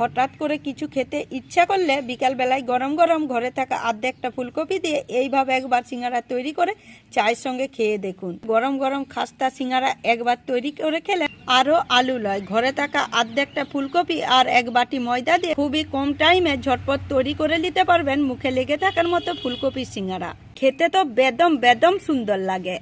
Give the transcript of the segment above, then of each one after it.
হঠাৎ করে কিছু খেতে ইচ্ছা করলে বিকালবেলায় গরম গরম ঘরে থাকা আর্ধেকটা ফুলকপি দিয়ে এইভাবে একবার সিঙ্গারা তৈরি করে চায়ের সঙ্গে খেয়ে দেখুন। গরম গরম খাস্তা সিঙ্গারা একবার তৈরি করে খেলে আরও আলু লয়। ঘরে থাকা আর্ধেকটা ফুলকপি আর এক বাটি ময়দা দিয়ে খুবই কম টাইমে ঝটপট তৈরি করে নিতে পারবেন মুখে লেগে থাকার মতো ফুলকপি সিঙ্গারা। খেতে তো বেদম বেদম সুন্দর লাগে।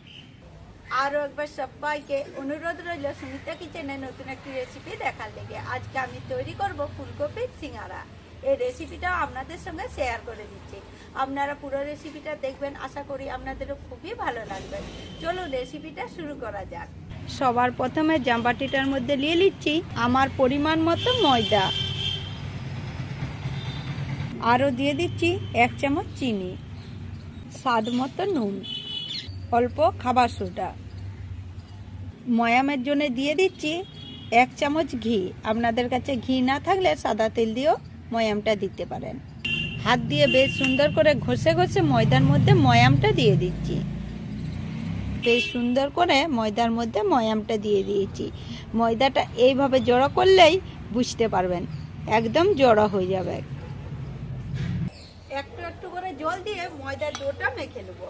আরও একবার সবাইকে অনুরোধ রইল সুমিতা কিচেনে নতুন একটি রেসিপি দেখার লেগে। আজকে আমি তৈরি করব ফুলকপির সিঙ্গারা। এই রেসিপিটাও আপনাদের সঙ্গে শেয়ার করে দিচ্ছি। আপনারা পুরো রেসিপিটা দেখবেন, আশা করি আপনাদেরও খুবই ভালো লাগবে। চলুন রেসিপিটা শুরু করা যাক। সবার প্রথমে জাম্বাটিটার মধ্যে নিয়ে নিচ্ছি আমার পরিমাণ মতো ময়দা। আরও দিয়ে দিচ্ছি এক চামচ চিনি। স্বাদ মতো নুন। অল্প খাবার সোডা। ময়ামের জন্য দিয়ে দিচ্ছি এক চামচ ঘি। আপনাদের কাছে ঘি না থাকলে সাদা তেল দিয়েও ময়ামটা দিতে পারেন। হাত দিয়ে বেশ সুন্দর করে ঘষে ঘষে ময়দার মধ্যে ময়ামটা দিয়ে দিচ্ছি। বেশ সুন্দর করে ময়দার মধ্যে ময়ামটা দিয়ে দিয়েছি। ময়দাটা এইভাবে জড়ো করলেই বুঝতে পারবেন, একদম জড়ো হয়ে যাবে। একটু একটু করে জল দিয়ে ময়দার ডোটা মেখে নেব।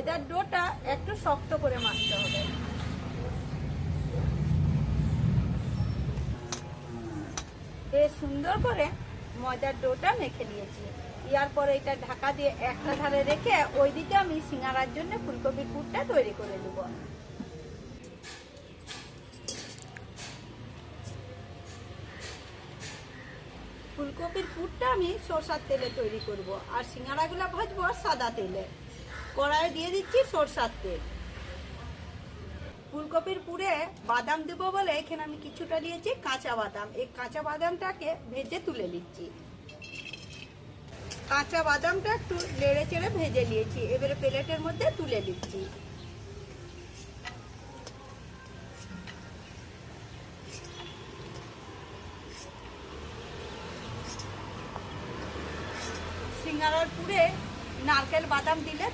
ময়দার ডোটা একটু শক্ত করে মাখতে হবে। বেশ সুন্দর করে ময়দার ডোটা মেখে নিয়েছি। ইয়ার পরে এটা ঢাকা দিয়ে একটা ধারে রেখে ওইদিকে আমি সিঙ্গারার জন্য ফুলকপির পুরটা তৈরি করে নেব। ফুলকপির পুরটা আমি সরষার তেলে তৈরি করব। আর সিঙ্গারাগুলো ভাজবো সাদা তেলে। কড়াইয়ে দিয়ে দিচ্ছি সরষার তেল। ফুলকপির পুরে বাদাম দেবো বলে এখানে আমি কিছুটা নিয়েছি কাঁচা বাদাম। এই কাঁচা বাদামটাকে ভেজে তুলে নিচ্ছি। কাঁচা বাদামটা একটু নেড়ে চেড়ে ভেজে নিয়েছি। এবারে প্লেটের মধ্যে তুলে নিচ্ছি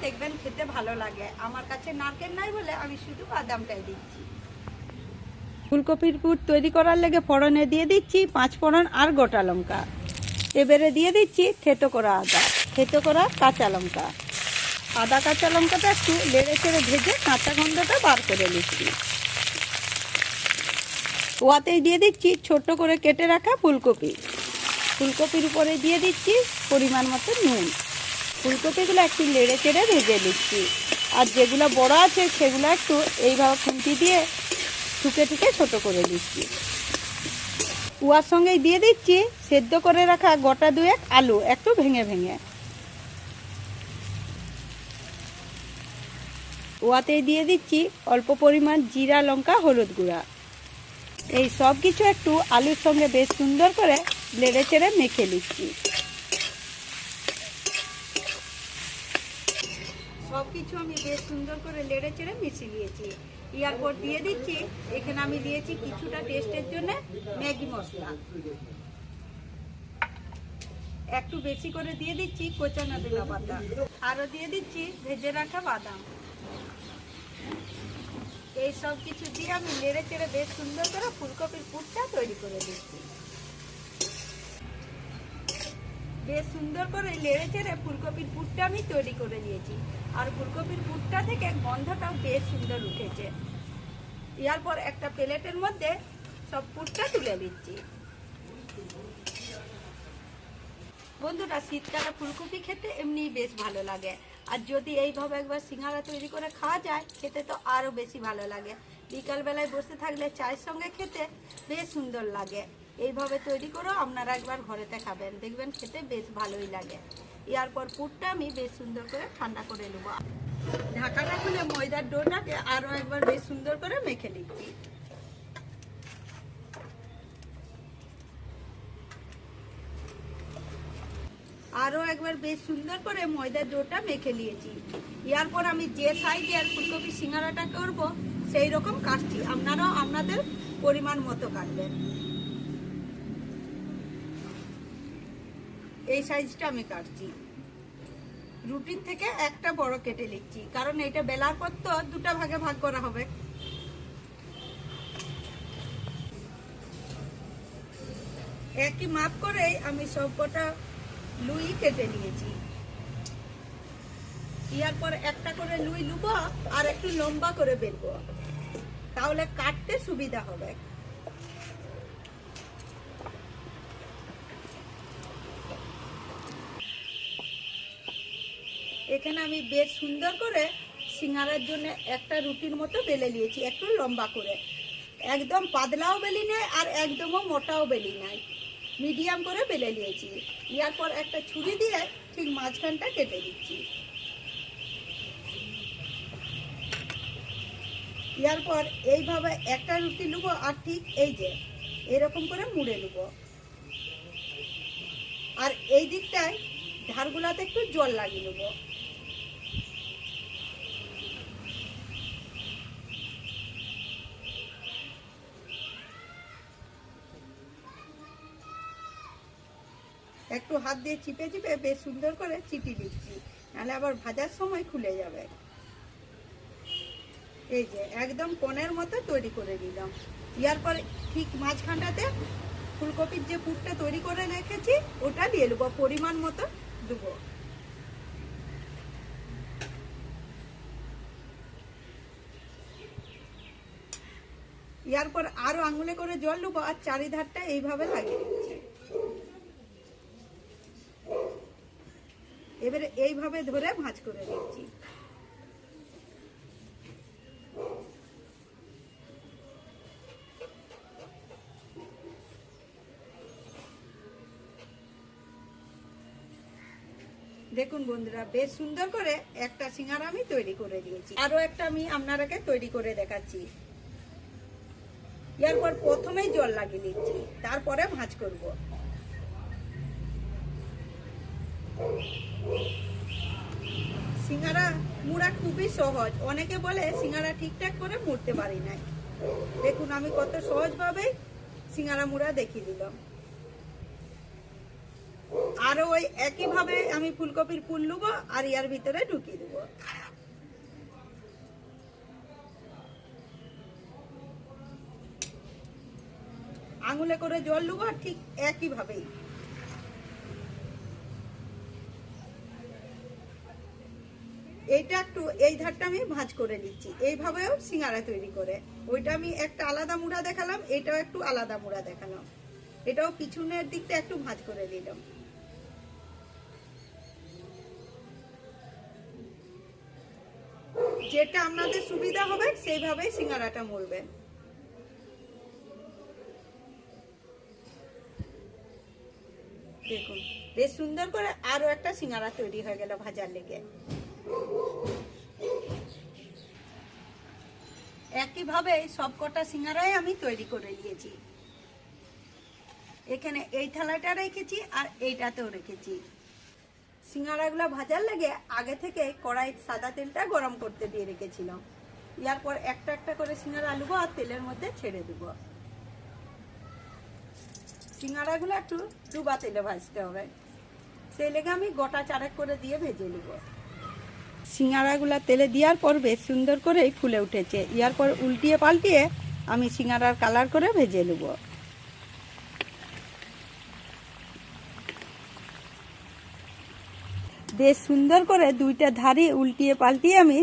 দেখবেন খেতে ভালো লাগে। আমার কাছে নারকেল নাই বলে আমি শুধু বাদামটাই দিচ্ছি। ফুলকপির পুর তৈরি করার লেগে ফোড়নে দিয়ে দিচ্ছি পাঁচ ফোড়ন আর গোটা লঙ্কা। এবারে দিয়ে দিচ্ছি থেতো করা আদা, থেতো করা কাঁচা লঙ্কা। আদা, কাঁচা লঙ্কাটা একটু লেড়ে চেড়ে ভেজে কাঁচা গন্ধটা বার করে নিচ্ছি। ওয়াতেই দিয়ে দিচ্ছি ছোট করে কেটে রাখা ফুলকপি। ফুলকপির উপরে দিয়ে দিচ্ছি পরিমাণ মতো নুন। ফুলকপিগুলো একটু লেড়ে চেড়ে ভেজে নিচ্ছি। আর যেগুলো বড় আছে সেগুলো একটু এইভাবে খুন্তি দিয়ে টুকে টুকে ছোট করে দিচ্ছি উয়ার সঙ্গেই দিয়ে দিচ্ছি, সেদ্ধ করে রাখা গোটা দুয়েক আলু, একটু ভেঙে ভেঙে। ওয়াতেই দিয়ে দিচ্ছি অল্প পরিমাণ জিরা, লঙ্কা, হলুদ গুঁড়া। এই সব কিছু একটু আলুর সঙ্গে বেশ সুন্দর করে লেড়ে চেড়ে মেখে নিচ্ছি। সব কিছু আমি বেশ সুন্দর করে লেড়ে চেড়ে মিশিয়ে দিয়েছি ইয়ার পর দিয়ে দিচ্ছি, এখানে আমি দিয়েছি কিছুটা টেস্টের জন্য ম্যাগি মশলা। একটু বেশি করে দিয়ে দিচ্ছি কোচানো দিনা পাতা। আরও দিয়ে দিচ্ছি ভেজে রাখা বাদাম। এই সব কিছু দিয়ে আমি নেড়ে চেড়ে বেশ সুন্দর করে ফুলকপির পুরটা তৈরি করে দিচ্ছি। বেশ সুন্দর করে লেড়ে চেড়ে ফুলকপির পুরটা আমি তৈরি করে নিয়েছি। আর ফুলকপির পুরটা থেকে গন্ধটাও বেশ সুন্দর উঠেছে। ইয়ার পর একটা প্লেটের মধ্যে সব পুরটা তুলে দিচ্ছি বন্ধুরা, শীতকালে ফুলকপি খেতে এমনি বেশ ভালো লাগে। আর যদি এইভাবে একবার সিঙ্গারা তৈরি করে খাওয়া যায়, খেতে তো আরও বেশি ভালো লাগে। বিকালবেলায় বসে থাকলে চায়ের সঙ্গে খেতে বেশ সুন্দর লাগে। এইভাবে তৈরি করেও আপনারা একবার ঘরেতে খাবেন। দেখবেন খেতে বেশ ভালোই লাগে। ইয়ার পর পুরটা আমি বেশ সুন্দর করে ঠান্ডা করে নেব। ঢাকাটা খুলে ময়দার ডোটাকে আরও একবার বেশ সুন্দর করে মেখে নিচ্ছি। আরও একবার বেশ সুন্দর করে ময়দার ডোটা মেখে নিয়েছি। ইয়ার পর আমি যে সাইজে আর ফুলকপি সিঙ্গারাটা করব, সেই রকম কাটছি। আপনারাও আপনাদের পরিমাণ মতো কাটবেন। এই সাইজটা আমি কাটছি। রুটির থেকে একটা বড় কেটে নিচ্ছি, কারণ এটা বেলার পর তো দুটো ভাগে ভাগ করা হবে। একই মাপ করেই আমি সবকটা লুই কেটে নিয়েছি। ইয়ার পর একটা করে লুই লুবো আর একটু লম্বা করে বেলবো। তাহলে কাটতে সুবিধা হবে। এখানে আমি বেশ সুন্দর করে সিঙ্গারার জন্য একটা রুটির মতো বেলে নিয়েছি, একটু লম্বা করে। একদম পাতলাও বেলি নেই আর একদমও মোটাও বেলি নাই। মিডিয়াম করে বেলে নিয়েছি। ইয়ার পর একটা ছুরি দিয়ে ঠিক মাঝখানটা কেটে দিচ্ছি ইয়ার পর এইভাবে একটা রুটি নেব আর ঠিক এই যে, এরকম করে মুড়ে নেব আর এই দিকটায় ধারগুলাতে একটু জল লাগিয়ে নেব একটু হাত দিয়ে চিপে চিপে বেশ সুন্দর করে চিপি দিচ্ছি। নাহলে আবার ভাজার সময় খুলে যাবে। এই যে, একদম কোণের মতো তৈরি করে দিলাম ইয়ার পর ঠিক মাঝখানটাতে ফুলকপির যে পুরটা তৈরি করে রেখেছি, ওটা দিয়ে দেবো, পরিমাণ মতো দেবো। ইয়ার পর আরও আঙুলে করে জল দেবো, আর চারিধারটা এইভাবে লাগিয়ে দিচ্ছি এবারে এইভাবে ধরে ভাঁজ করে দিচ্ছি। দেখুন বন্ধুরা, বেশ সুন্দর করে একটা সিঙ্গারা আমি তৈরি করে দিয়েছি। আরও একটা আমি আপনারাকে তৈরি করে দেখাচ্ছি। এরপর প্রথমেই জল লাগিয়ে দিচ্ছি তারপরে ভাঁজ করব। সিঙ্গারা মুড়া খুবই সহজ। অনেকে বলে সিঙ্গারা ঠিকঠাক করে মুড়তে পারি নাই। দেখুন, আমি কত সহজভাবে সিঙ্গারা মুড়া দেখিয়ে দিলাম। আরও ওই একইভাবে আমি ফুলকপির ফুল লুবো আর ইয়ার ভিতরে ঢুকিয়ে দেবো। আঙুলে করে জল আর ঠিক একইভাবেই। এইটা একটু, এই ধারটা আমি ভাঁজ করে নিচ্ছি। এইভাবেও সিঙ্গারা তৈরি করে। ওইটা আমি একটা আলাদা মুড়া দেখালাম, এটাও একটু আলাদা মুড়া দেখালাম। এটাও পিছনের দিকটা একটু ভাঁজ করে দিলাম যেটা আপনাদের সুবিধা হবে, সেইভাবেই সিঙ্গারাটা মরবে। দেখুন, বেশ সুন্দর করে আরও একটা সিঙ্গারা তৈরি হয়ে গেল ভাজার লেগে। একইভাবে সবকটা সিঙ্গারাই আমি তৈরি করে নিয়েছি। এখানে এই থালাটা রেখেছি আর এইটাতেও রেখেছি। সিঙ্গারাগুলো ভাজার লাগে আগে থেকে কড়াই সাদা তেলটা গরম করতে দিয়ে রেখেছিলাম। ইয়ার পর একটা একটা করে সিঙ্গারা আলুবো আর তেলের মধ্যে ছেড়ে দেবো। সিঙ্গারাগুলো একটু ডুবা তেলে ভাজতে হবে। সেই লেগে আমি গোটা চারেক করে দিয়ে ভেজে নেব। সিঙ্গারাগুলো তেলে দেওয়ার পর বেশ সুন্দর করেই ফুলে উঠেছে। ইয়ার পর উল্টিয়ে পাল্টিয়ে আমি সিঙ্গারার কালার করে ভেজে নেব। বেশ সুন্দর করে দুইটা ধারি উল্টিয়ে পাল্টিয়ে আমি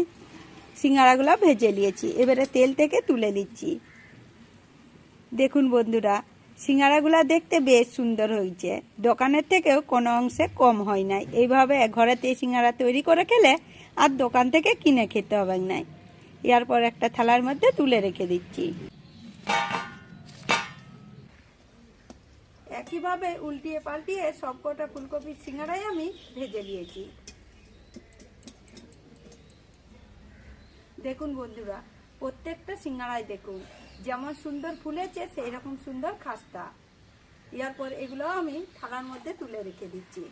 সিঙ্গারাগুলো ভেজে নিয়েছি। এবারে তেল থেকে তুলে নিচ্ছি। দেখুন বন্ধুরা সিঙ্গারাগুলা দেখতে বেশ সুন্দর হয়েছে। দোকানের থেকেও কোনো অংশে কম হয় নাই। এইভাবে ঘরেতে সিঙ্গারা তৈরি করে খেলে আর দোকান থেকে কিনে খেতে হবে নাই। এরপর একটা থালার মধ্যে তুলে রেখে দিচ্ছি। একইভাবে উল্টিয়ে পাল্টিয়ে সবকটা ফুলকপির সিঙ্গারাই আমি ভেজে নিয়েছি। দেখুন বন্ধুরা, প্রত্যেকটা সিঙ্গারাই দেখুন যেমন সুন্দর ফুলেছে সেই রকম সুন্দর খাস্তা। এরপর এগুলো আমি থালার মধ্যে তুলে রেখে দিচ্ছি।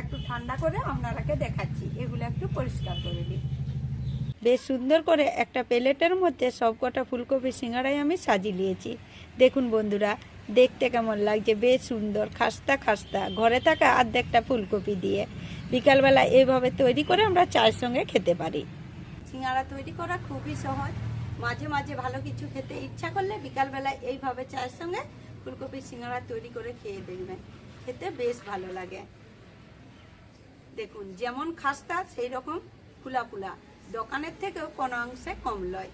একটু ঠান্ডা করে আপনারাকে দেখাচ্ছি। এগুলো একটু পরিষ্কার করে দিই বেশ সুন্দর করে একটা প্লেটের মধ্যে সবকটা ফুলকপি সিঙ্গারাই আমি সাজিয়ে নিয়েছি। দেখুন বন্ধুরা, দেখতে কেমন লাগছে। বেশ সুন্দর, খাস্তা খাস্তা। ঘরে থাকা অর্ধেকটা ফুলকপি দিয়ে। বিকালবেলা এইভাবে তৈরি করে আমরা চায়ের সঙ্গে খেতে পারি। সিঙ্গারা তৈরি করা খুবই সহজ। মাঝে মাঝে ভালো কিছু খেতে ইচ্ছা করলে বিকালবেলা এইভাবে চায়ের সঙ্গে ফুলকপির সিঙ্গারা তৈরি করে খেয়ে দেখবেন। খেতে বেশ ভালো লাগে। দেখুন, যেমন খাস্তা, সেই রকম ফুলা ফুলা। দোকানের থেকেও কোনো অংশে কম লয়।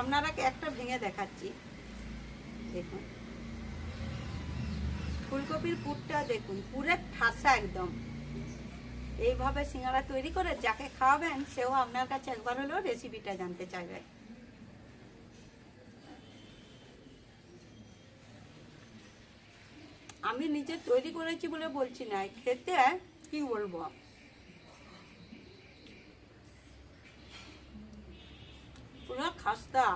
আপনারা একটা ভেঙে দেখাচ্ছি। দেখুন। ফুলকপির পুরটা দেখুন, পুরে ঠাসা একদম। এইভাবে সিঙ্গারা তৈরি করে যাকে খাওয়াবেন, সেও আপনার কাছে একবার হলেও রেসিপিটা জানতে চাইবে। আমি নিজে তৈরি করেছি বলে বলছি না, খেতে কি বলব? পুরো খাস্তা।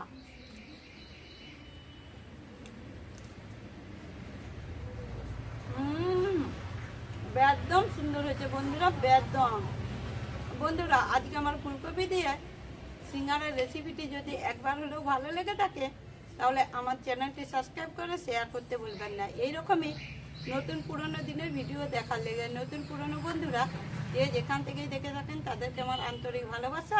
একদম হয়েছে বন্ধুরা বেদম। বন্ধুরা, আজকে আমার ফুলকপি দিয়ে সিঙ্গারের রেসিপিটি যদি একবার হলেও ভালো লেগে থাকে, তাহলে আমার চ্যানেলটি সাবস্ক্রাইব করে শেয়ার করতে ভুলবেন না। এইরকমই নতুন পুরনো দিনের ভিডিও দেখার লেগে, নতুন পুরনো বন্ধুরা যে যেখান থেকেই দেখে থাকেন, তাদেরকে আমার আন্তরিক ভালোবাসা